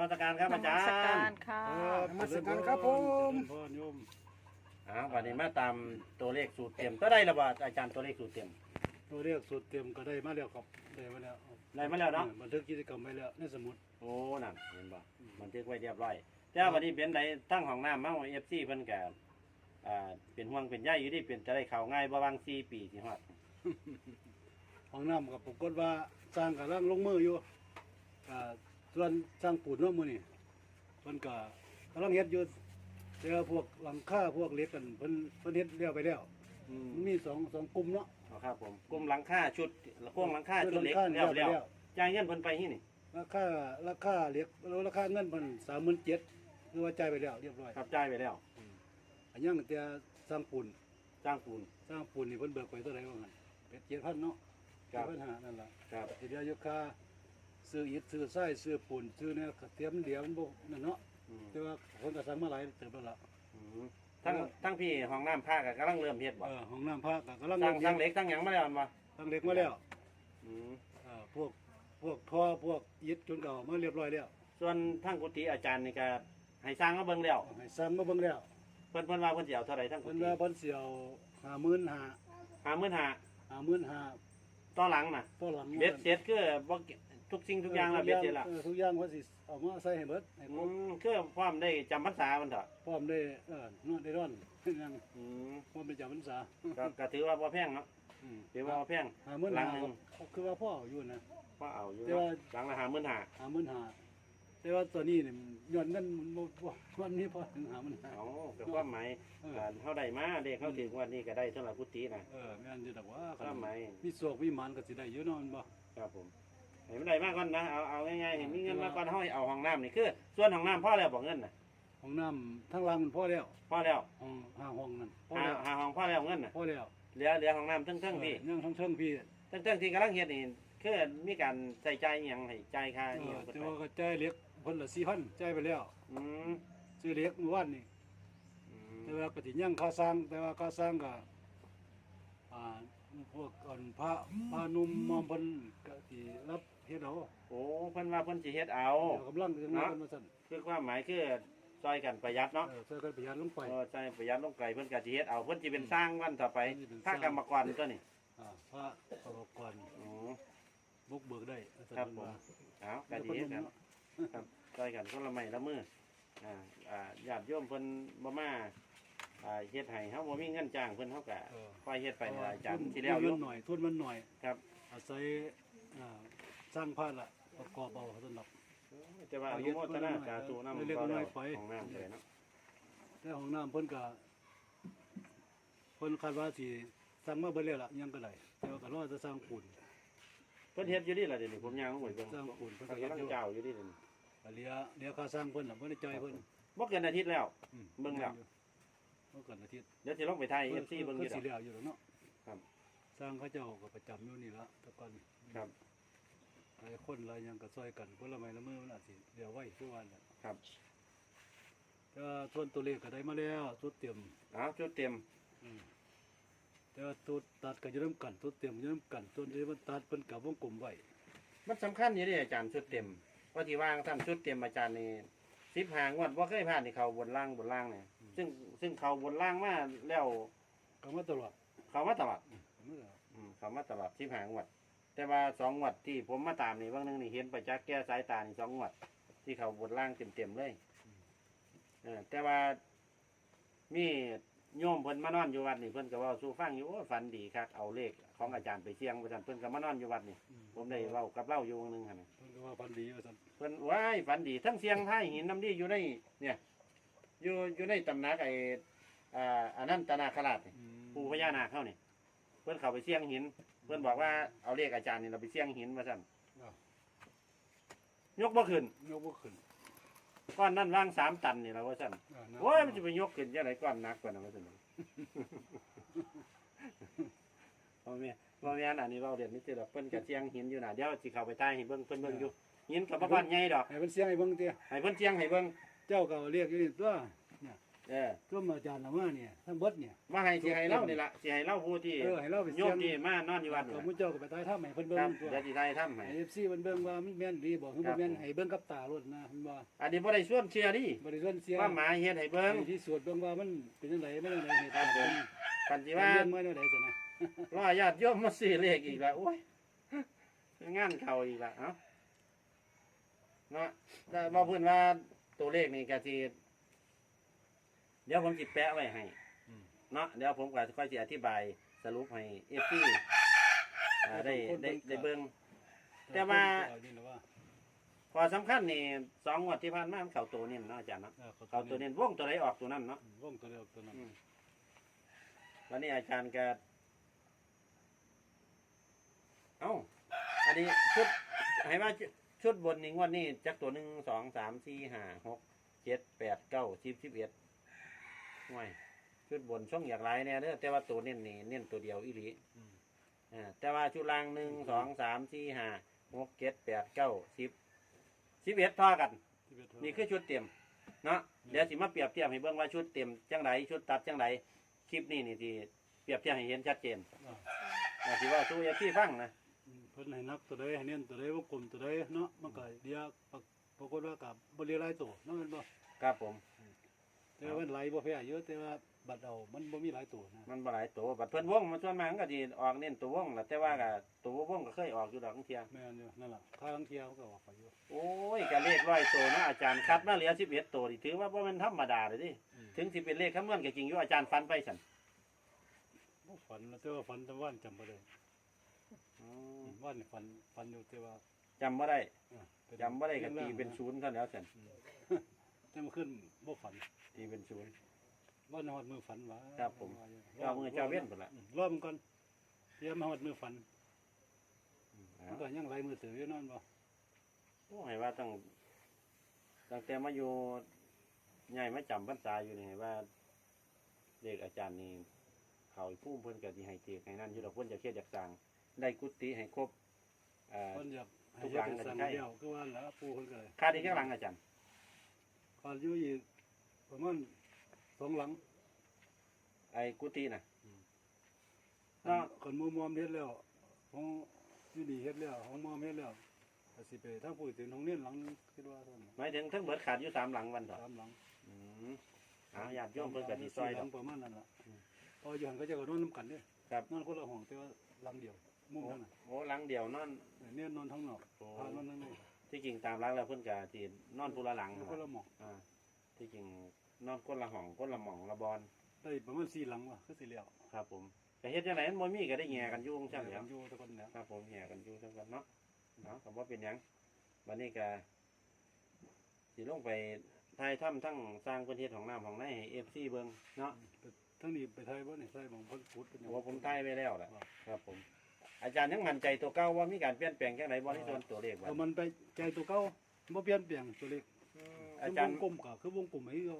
มัสการครับอาจารนมัสการย์ค่ะเออนมัสการครับผม เจริญพ่อโยมอ้าววันนี้มาตามตัวเลขสูตรเต็มก็ได้ระบาดอาจารย์ตัวเลขสูตรเต็ม ตัวเรียกสุดเต็มก็ได้มาแล้วครับได้มาแล้วได้มาแล้วเนาะออบันทึกกิจกรรมไว้แล้วในสมุดโอ้นั่นเห็นบ่บันทึกไว้เรียบร้อยแต่วันนี้เป็นไดตั้งของน้ำมาเอฟซีเพิ่นก็อ่าเป็นห่วงเป็นใยอยู่ที่เป็นจะได้เข้าง่ายบ่วาง4ปีสิฮอดห้องน้ำกับปรากฏว่าสร้างกับร่างลงมืออยู่อ่า ส่วนสร้างปูนเนาะมื้อนี้เพิ่นก็กำลังเฮ็ดอยู่แต่ว่าพวกหลังคาพวกเหล็กกันเพิ่นเพิ่นเฮ็ดแล้วไปแล้วอืมมันมีสองสองกลุ่มเนาะเอาครับผมกลุ่มหลังคาชุดกลุ่มหลังคาชุดเล็กหงคาแล้วไปแล้วจ่ายเงินเพิ่นไปที่นี่ราคาราคาเหล็กแล้วราคาเงินเพิ่น37,000คือว่าจ่ายไปแล้วเรียบร้อยครับจ่ายไปแล้ว อันยังแต่สร้างปูนจ้างปูน สร้างปูนนี่เพิ่นเบิกไปเท่าไหร่ว่างั้นเป็ด7,000เนาะครับ 7,500นั่นล่ะครับ ทีเดียวยกค่า ซื้ออิฐซื้อทรายซื้อปูนซื้อเนี่ยก็เตรียมเดียวมันบ่นั่นเนาะอืมแต่ว่าคนก็สั่งมาหลายเติบแล้วล่ะอืมทั้งทั้งพี่ห้องน้ำผ้าก็กำลังเริ่มเฮ็ดบ่เออห้องน้ำพระก็กำลังสร้างสร้างเหล็กสร้างหยังมาแล้วอันบ่ตั้งเหล็กมาแล้วอืมเออพวกพวกท่อพวกอิฐจนเก่ามาเรียบร้อยแล้วส่วนทางกุฏิอาจารย์นี่ก็ให้สร้างมาเบิ่งแล้วให้สั่งมาเบิ่งแล้วเพิ่นเพิ่นว่าเพิ่นสิเอาเท่าไหร่ทั้งกุเพิ่นฏิว่าเพิ่นสิเอา55,000ห้าหมื่นห้า55,000ต่อหลังน่ะ ต่อหลังเบ็ดเสร็จคือบ่ ทุกสิ่งทุกอย่างแล้วเบ็ดเสร็จแล้วออทุกอย่างว่าสิเอามาใส่ให้เบิดให้ครอืบมคือพร้อมได้จำพรรษามันเถอะพร้อมได้เออนอนได้ร้อนยังอืมพร้อมเป็นจำพรรษาก็ก็ถือว่าบ่แพงเนาะอืมถือว่าบ่แพงหามื้อหลัหางหนึ่งคือว่าพ่ออยู่นะก็เอาอยู่แต่ว่า หลังละห้าหมื่นห้าหาหมื่นหาแต่ว่าตัวนี้เนี่ยย้อนนั่นมันบ่บ่วันนี้พอถึงหาหมื่นหาเอาก็ความหมายเอออ่าเฮาได้มาเด็กเฮาถึงวันนี้ก็ได้สำหรับกุฏินะเออแม่นอยู่ดอกว่าความหมายมีโศกมีหมันก็สิได้อยู่เนาะมันบ่ครับผม ให้มันได้มากก่อนนะเอาเอาง่ายๆให้มีเงินมาก่อนเฮาให้เอาห้องน้ำนี่คือ ส่วนห้องน้ำพอแล้วบ่เงินน่ะห้องน้ำทั้งล่างมันพอแล้วพอแล้วห้องห้าห้องนั่นพอหาแล้วหาห้องพอแล้วเงินน่ะพอแล้วเหลือเหลือห้องน้ำเทั้งๆพี่เออยังทั้งเชิงพี่ตั้งแต่ที่กำลังเฮ็ดนี่คือมีการใส่ใจอหย่างให้ใจายค่าอเอหย่าองเพิ่นแต่ไปว่าก็จ่ายเหล็กเพิ่นละ4,000จ่ายไปแล้วอืมซื้อเหล็กเมื่อวานนี่อืแต่มว่าก็สิยังค่าสร้าง แต่ว่าค่าสร้างก็อ่าพวกอันพระพระหนุ่มมอมเพิ่นก็สิรับ เฮ็ดเอาโอ้เพิ่นว่าเพิ่นสิเฮ็ดเอาเดี๋ยวกำลังจะมาเพิ่นมาสั่นคือความหมายคือซอยกันประหยัดเนาะเออช่วยกันประหยัดลงไป เออใช่ประหยัดลงไกลเพิ่นก็สิเฮ็ดเอาเพิ่นสิเป็นสร้างวันต่อไปเพิ่นสิเป็นสถ้าร้าง กรรมกรตัวนี้อ่าพระประกอบอ๋อ บุกเบิกได้ครับผมเอาก็ดีคือกันครับซอยกันคนละไม้ละมืออ่าอ่าญาติโยมเพิ่นบ่มาอ่าเฮ็ดให้เฮาบ่มีเงินจ้างเพิ่นเฮาก็ค่อยเฮ็ดไปนี่ล่ะอาจารย์ที่แล้วอทุยู่นมันหน่อยทุนมันหน่อย ครับ อาศัยอ่า สร้างพระละประกอบเอาสำหรับแต่ว่าอนุโมทนาสาธุนำเล็กๆก็น้ได้อยๆไปของน้ำเลยเนาะแต่ห้องน้ำเพิ่นก็เพิ่นคาดว่าสิสร้างมาเบิดแล้วล่ะยังก็ได้แต่ว่าก็รอจะสร้างปูนเพิ่นเฮ็ดอยู่นี่ล่ะเดี๋ยวนี้ผมย่างลงไปเบิ่งสร้างปูนเพิ่นเพิ่นก็เฮ็ดกำลังอยู่เจ้าอยู่นี่เดี๋ยวนี้ก็เหลียเหลียค่าสร้างเพิ่นน่ะบ่ได้จ่ายเพิ่นบ่เกินอาทิตย์แล้ว อืมเบิ่งแล้ว บ่เกินอาทิตย์เดี๋ยวสิลงไปไทย FC เบิ่งอยู่สิดอก แล้วอยู่แล้วเนาะครับ สร้างเขาเจ้าก็ประจำอยู่นี่ละแต่ก่อนครับ หลายคนหลายหยังก็ซอยกันคนละไม้ละมือมันอาจสิเดี๋ยวไว้ทุกวันแหละครับแต่ว่าส่วนตัวเลขก็ได้มาแล้วสุดเตรียมเอาจุดเต็มอืมแต่ว่าตัวตัดก็จะเริ่มกันตัวเตรียมจะเริ่มกันตัวนี้มันตัดเป็นกับวงกลมไว้มันสำคัญอยู่เด้อาจารย์ชุดเต็มว่าที่ว่างท่านชุดเต็มอาจารย์นี่15งวดบ่เคยผ่านนี่เขาบนล่างบนล่างเนี่ยซึ่งซึ่งเขาบนล่างมาแล้วก็มาตลอดเขามาตลอดเมื่ออืมเขามาตลอด15งวด แต่ว่าสองงวดที่ผมมาตามนี่บางนึงนี่เห็นประจักษ์แก้สายตานี่สองงวด ที่เขาบนล่างเต็มๆเลยเออแต่ว่ามีโยมเพิ่นมานอนอยู่วัดนี่เพิ่นก็เว่าสู่ฟังอยู่โอ้ฝันดีครับเอาเลขของอาจารย์ไปเสี่ยงประจันเพิ่นก็มานอนอยู่วัดนี่อืผมได้เว้ากับเล่าอยู่วงหนึงหั่นน่ะเพิ่นก็ว่าพันดีว่าซั่นเพิ่นว้ายฝันดีทั้งเสียงไทยหินน้ำดีอยู่ในเนี่ย อยู่อยู่ในตำหนักไอ้อ่าอนันตนาคราชนี่อืมปู่พญานาคเข้านี่ เพิ่นเข้าไปเสี่ยงหิน เพิ่นบอกว่าเอาเลขอาจารย์นี่เราไปเสี่ยงหินว่าซั่นอ้าวยกบ่ขึ้นยกบ่ขึ้นก้อนนั่นว่างสามตันนี่เราว่าซั่นอ่านะโอ้ยมันจะไปยกขึ้นจังไดก้อนหนักกว่านั้นว่าซั่นพ่อแม่พ่อแม่นอันนี้เราเรียนนี่คือดอกเพิ่นก็เสี่ยงหินอยู่น่ะเดี๋ยวสิเข้าไปใต้ให้เบิ่งเพิ่นเบิ่งอยู่หินก็บ่ก้อนใหญ่ดอกให้เพิ่นเสียงให้เบิ่งเตี้ยให้เพิ่นเสี่ยงให้เบิ่งเจ้าก็เรียกอยู่นี่ตัว เนี่ยเออก็มาอาจารย์เอามาเนี่ยทั้งเบิดเนี่ย มาให้สิให้เล่านี่ล่ะสิให้เล่าผู้ที่เออให้เราไปโยเสี่ยมงที่มานอนอยู่วัดนี่ก็ล่ะมุเจ้าก็ไปตายถ้าให้เพิ่นเบิ่ครังบตัวเดี๋ยวสิไทยทำให้ ไอ้ FC เพิ่นเบิ่งว่ามันแม่นดีบ่คือครับ่บ แม่นให้เบิ่งกับตารถนะเพิ่นว่าอันนี้บ่ได้ส่วนเชื่อดิบ่ได้ส่วนเสียว่าหมาเฮ็ดให้เบิ่งไอ้ที่สวดเบิ่งว่ามันเป็นจังไดไม่จังไดเหตุครับผมกันสิว่าเรื่องเมื่อจังไดสินะรอญาติโยมมาซื้อเลขอีกแล้วโอ้ยงานเข้าอีกแล้วเอ้าเนาะแต่บ่เพิ่นว่าตัวเลขนี่ก็สิ เดี๋ยวผมสิแปะไว้ให้เนาะเดี๋ยวผมก็ค่อยสิอธิบายสรุปให้ FC อ่าได้ได้ได้เบิ่ง แต่ว่า เอานี่แหละว่าข้อสำคัญนี่สองงวดที่ผ่านมามันเข้าตัวนี่เนาะอาจารย์เนาะเออเข้าตัวนี่วงตัวใดออกตัวนั้นเนาะวงตัวเดียวตัวนั้นอืม วันนี้อาจารย์ก็เอ้า อันนี้ชุดให้ว่าชุดบนนี่งวดนี้จักตัวหนึ่งสองสามสี่ห้าหกเจ็ดแปดเก้าสิบสิบเอ็ด ห่วยชุดบนช่องอยากไรเนี่ยเด้อแต่ว่าตัวเน้นนี่เน้นตัวเดียวอีหลีอืม อ่าแต่ว่าชุดล่างหนึ่งสองสามสี่ห้าหกเจ็ดแปดเก้าสิบสิบเอ็ดท่อกัน ที่เป็นี่คือชุดเต็มเนาะเดี๋ยวสิมาเปรียบเทียบให้เบิ่งว่าชุดเต็มจังไรชุดตัดจังไรคลิปนี้นี่ที่เปรียบเทียบให้เห็นชัดเจนอ่านะที่ว่าสู้เอฟซีฟังนะอืมเพิ่นให้นักตัวใดให้เน้นตัวใดวงกลมตัวใดเนาะมันก็เดียวปรากปรากฏว่ากับบ่เรียหลายตัวเนาะแม่นบ่ครับผม แต่ว่ามันไหลบ่แพ้เยอะแต่ว่าบัดเอามันบ่มีหลายตัวนะมันบ่หลายตัวบัดเพิ่นวงมันส่วนมากมันก็สิออกเน้นตัววงแหละแต่ว่าก็ตัววงก็เคยออกอยู่ดอกบางเทียแม่นอยู่นั่นล่ะข้าลังเที่ยวมันก็ออกไปอยู่โอ้ยก็เลขร้อยตัวเนาะอาจารย์คัดมาเหลือ11ตัวนี่ถือว่าบ่แม่นธรรมดาเลยดิอืมถึงสิเป็นเลขคำนวณก็จริงอยู่อาจารย์ฟันไปสั่นบ่ฝันแล้วแต่ว่าฝันแต่ว่านจำบ่ได้อ๋อือมว่านนี่ฝันฝันอยู่แต่ว่าจำบ่ได้อ่าแต่จำบ่ได้ก็ตีเป็นศูนย์เท่านั้นแล้วสั่นอืม แต่เมื่อคืนบ่ฝันตีเป็นศูนย์ว่านฮอดมือฝันว่าครับผมเจ้ามือเจ้าเว้นพุ่นล่ะอืมรอมันก่อนเตรียมมาฮอดมือฝันอืมมันก็ยังไหลมือถืออยู่นั่นบ่โอ้ให้ว่าตั้งตั้งแต่มาอยู่ใหญ่มาจำพรรษาอยู่นี่ให้ว่าเด็กอาจารย์นี่เขาผู้เพิ่นก็สิให้เจกให้นั่นอยู่ดอกเพิ่นจะเครียดจากสร้างได้กุฏิให้ครบเอ่อเพิ่นอยากให้ทุกเฮ็หลัดงเป็นก็สั่งใช่ เดียวคือว่าแล้วปู่เพิ่นก็เลยค่าที่แค่หลังอาจารย์ ขาดอยู่อีกประมาณสองหลังไอ้กุฏิน่ะอืมเนาะคนมัวมอมเฮ็ดแล้วของอยู่ดีเฮ็ดแล้วของมอมเฮ็ดแล้วก็สิไปทางผู้ถึงของเน้นหลังคิดว่าเท่านั้นหมายถึงทั้งเบิดขาดอยู่สามหลังวันต่อสามหลังอืมเอาญาติโยมเพิ่นก็สิซอยหดลัองก ประมาณนั้นล่ะอืม พออยู่หันก็จะก็นอนนํกันเด้ครับนอนคนละห้องแต่ว่าหลังเดียวมุมโอ้เท่านั้นโอ้หลังเดียวนอน เนี่ยนอนทั้งนอกโอ้ พานอนทั้งใน ที่จริงตามหลักแล้วเพิ่นก็สินอนผู้ละหลังคนละหมองอ่าที่จริงนอนคนละห้องคนละหม่องละบอนได้ประมาณ4หลังว่ะคือสิแล้วครับผมแต่เฮ็ดจังไดมันบ่มีก็ได้แง่กันอยู่จังซั่นแหล้วอยู่แต่คนแล้วครับผมแห่กันอยู่ทั้งกันเนาะเนาะก็บ่เป็นหยังวันนี้ก็สิลงไปถ่ายถ้ำทั้งสร้างพื้นที่ของน้ำของในให้ FC เบิ่งเนาะทั้งนี้ไปไทยบ่นี่ไทยบางคนพูดเป็นหยังโอ้ผมถ่ายไว้แล้วล่ะครับผม อาจารย์ยังมั่นใจตัวเก่าว่ามีการเปลี่ยนแปลงจังไดบ่ในส่วนตัวเลขบ่เอามันไปใจตัวเก่าบ่เปลี่ยนแปลงตัวเล็กอาจารย์วงกลมก็คือวงกลมให้เขา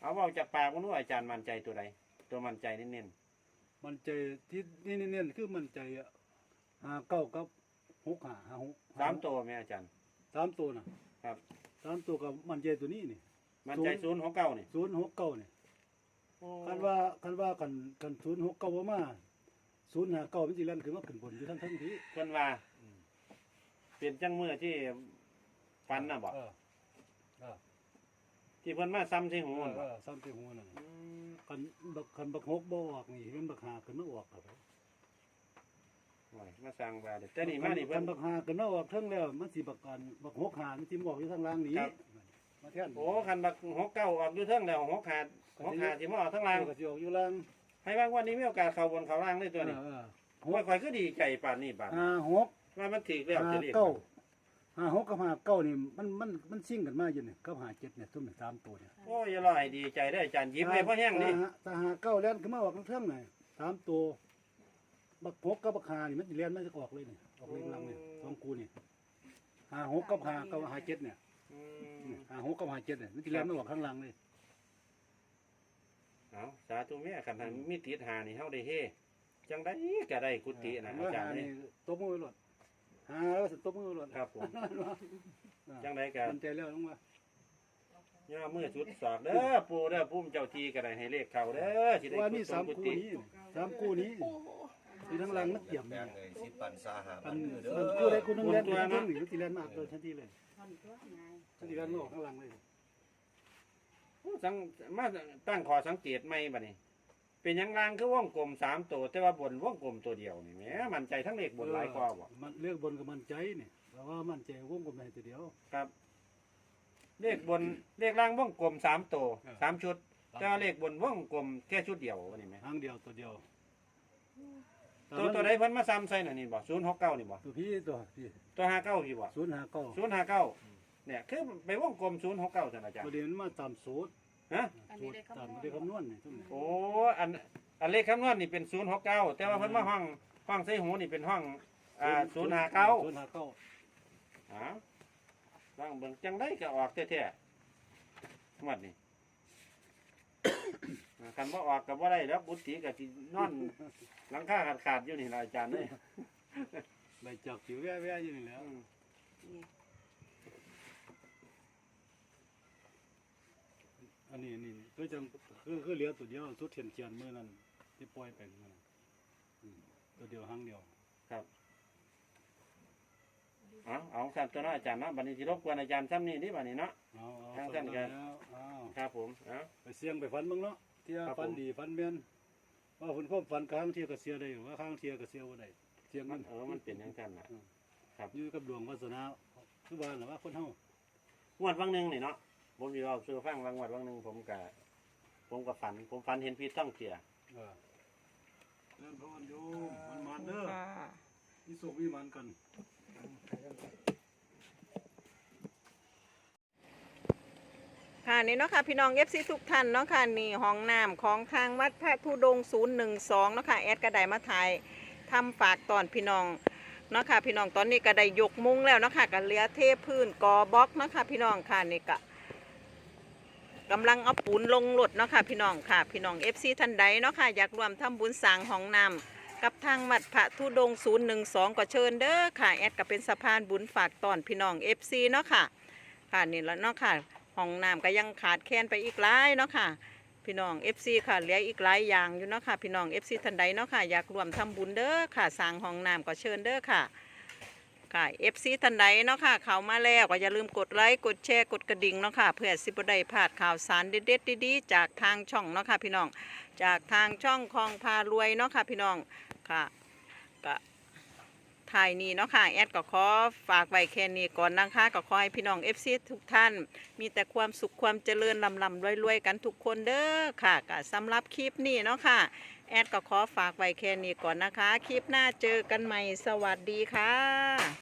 เอาเว้าจากปากบ่รู้อาจารย์มั่นใจตัวใดตัวมั่นใจเน้นมันใจที่นี่นี่ๆคือมันใจอะหาเก้ากับหกหาหาหกๆสามตัวแม่อาจารย์ สามตัวน่ะครับ สามตัวกับมันใจตัวนี้นี่มั่นใจศูนย์ของเก่านี่ศูนย์หกเก้านี่คันว่าคันว่ากันกันศูนย์หกเก้าบ่มา ศูนย์หาเก้ามันสิแล่นขึ้นมาขึ้นบนอยู่ทั้งทั้งทีเพิ่นว่าเป็นจังมือที่ฟันน่ะบ่เออเออที่เพิ่นมาซ้ำที่หูเอนั่อนเอบ่อซ้ำที่หัวนั่นอืมคันบักคันบักหกบ่ออกนี่มันบักหาขึ้นมาออกครับโอ้ยมาสร้างบาดเด้อแต่นี่มานี่เพิ่คันน บักหาขึ้นมาออกเทั้งแล้วมันสิบักกันบักหกหามันสิมาออกอยู่ทางล่างนี้ครับ มาแทนโอ้คันบักหกเก้าออกอยู่เทิงแล้วหกขาดหกขาดสิมาออกทั้งล่างก็สิออกอยู่ล่าง ให้บางวันนี้มีโอกาสเข้าบนเข้าล่างได้ตัวนี้เออโอ้ยข่อยก็ดีใจปานนี้ปานห้าหกว่ามันถึกแล้วห้าจะเรียกเก้าห้าหกกับห้าเก้านี่มันมันมันซิ่งกันมาอยู่นี่กับห้าเจ็ดเนี่ยทุ่มนี่สามตัวเนี่ยโอ้ยอย่ารอให้ดีใจได้ออาจารย์ยิ้มเลยเพราะแห้งนี่ถ้าถ้าห้าเก้าแล้วขึ้นมาออกทั้งเท่งหน่อยสามตัวบักหกกับบักหานี่มันสิเลียนมันจะออกเลยนี่ออกเลยลังเนี่ยสองกูนี่ห้าหกกับห้ากับห้าเจ็ดเนี่ยอืมห้าหกกับห้าเจ็ดเนี่ยมันสิเลียนมันออกข้างหลังเลย เอาสาธุแม่คันทางมีติดหานี่เฮาได้เฮจังได้ก็ได้กุฏินะอาจารย์หนี่ตบมือหลดหาแล้วสิตบมือหลดครับผมอ่าจังได้ก็มันใจแล้วลงมาย่อมือสุดสอกเด้อปูเด้อพุ่มเจ้าทีก็ได้ให้เลขเขาเด้อสิได้ว่ามีกุศสาลมกุคู่ฏินี้สามคู่นี้ที่ทั้งหลังมันเตรียมแบ่เนี่ยงเลยสิปันสาหาอัปันนเด้มันอคู่ใดคู่หนึงเล่นคู่หนึงหนีที่เล่นมากเลยทันทีเลยทันทีเล่นออกข้างหลังเลย สังมาตั้งขอสังเกตไหมบัดนี้ เป็นหยังลางคือวงกลมสามตัวแต่ว่าบนวงกลมตัวเดียวนี่แหมมันใจทั้งเลขบนหลายกว่าบ่มันเลือกบนกับมันใจนี่แต่ว่ามันใจวงกลมในตัวเดียว ครับ เลขบนเลขล่างวงกลมสามตัวเออ สามชุดแต่ว่าเลขบนวงกลมแค่ชุดเดียวนี่ไหมทางเดียวตัวเดียวตัวตัวใดเพิ่นมาซ้ำใส่น่ะนี่บ่ศูนย์หกเก้านี่บ่ตัวพี่ตัวพี่ตัวห้าเก้าพี่บ่ศูนย์ห้าเก้าศูนย์ห้าเก้า เนี่ยคือไปวงกลมศูนย์หกเก้าท่านอาจารประย์เด็นมันมาตามสูตรฮะสูตรตามประเด็นคำนวณนี่ทุกนี่โอ้อันอันเลขคำนวณนี่เป็นศูนย์หกเก้าแต่ว่าเพิ่นมาห้องห้องใส่หูนี่เป็นห้องอ่าศูนย์ห้าเก้าศูนย์ห้าเก้าอ้าวลองเบิ่งจังได้ก็ออกแท้ๆหมดนี่ อ่าคันบ่ออกก็บ่ได้แล้วบุตรีก็สินอนหลังคาขาดๆอยู่นี่ล่ะอาจารย์เอ้ยใบจักอยู่แว่ๆอยู่นี่แหล้วอื อันนี้นี่นี่คือจังคือคือเหลือตัวเดียวสุดเทียนเทียนมือนั้นที่ปล่อยไปนั่นน่ะอืมตัวเดียวหางเดียวเอาเอาครับตัวเนาะอาจารย์เนาะบัดนี้สิรบกวนอาจารย์ซ้ำนี่นี่บัดนี้เนาะ เอาเอาทางท่านก็แล้วเอาครับผมเอา ไปเสี่ยงไปฝันบ้างเนาะเที่ยครับผม ฝันดีฝันแม่นว่าฝนความฝันค้างเที่ยก็เสียได้ว่าค้างเที่ยก็เสียบ่ได้เสี่ยงมัมันน เออมันเป็นจังซั่นน่ะอยู่กับดวงวาสนาคือว่าน่ะว่าคนเฮางวดวังหนึงนี่เนาะ ผมสิเว้าสู่ฟังวางวดวังหนึงผมก็ผมก็ฝัน ผมฝันเห็นพี่ต้องเสียเออเดินพรโยมมันมันเด้อค่ะมีสุขมีมันกันค่ะนี่เนาะค่ะพี่น้องเอฟซีทุกท่านเนาะค่ะนี่ห้องน้ำของทางวัดพระธุดงค์012เนาะค่ะแอดกระไดมาถ่ายทำฝากตอนพี่น้องเนาะค่ะพี่น้องตอนนี้ก็ได้ยกมุ้งแล้วเนาะค่ะก็เหลือเทพื้นกอบล็อกเนาะค่ะพี่น้องค่ะนี่ก็ กำลังเอาปูนลงรถเนาะค่ะพี่น้องค่ะ พี่น้องเอฟซีท่านใดเนาะค่ะอยากรวมทำบุญสร้างห้องน้ำกับทางวัดพระธุดงค์012ก็เชิญเด้อค่ะแอดก็เป็นสะพานบุญฝากตอนพี่น้องเอฟซีเนาะค่ะค่ะนี่แล้วเนาะค่ะห้องน้ำก็ยังขาดแคลนไปอีกหลายเนาะค่ะพี่น้อง FC ค่ะเหลืออีกหลายอย่างอยู่เนาะค่ะพี่น้อง FC ท่านใดเนาะค่ะอยากรวมทำบุญเด้อค่ะสร้างห้องน้ำก็เชิญเด้อค่ะ ค่ะ FC ท่านใดเนาะค่ะ เข้ามาแล้วก็อย่าลืมกดไลค์กดแชร์กดกระดิ่งเนาะค่ะเพื่อสิบได้พลาดข่าวสารเด็ดๆดีๆจากทางช่องเนาะค่ะพี่น้อง จากทางช่องคลองพารวยเนาะค่ะพี่น้องค่ะก็ถ่ายนี้เนาะค่ะแอดก็ขอฝากไว้แค่นี้ก่อนนะคะก็ขอให้พี่น้อง FC ทุกท่าน มีแต่ความสุขความเจริญลำลำรวยๆกันทุกคนเด้อค่ะก็สำหรับคลิปนี้เนาะค่ะแอดก็ขอฝากไว้แค่นี้ก่อนนะคะ คลิปหน้าเจอกันใหม่ สวัสดีค่ะ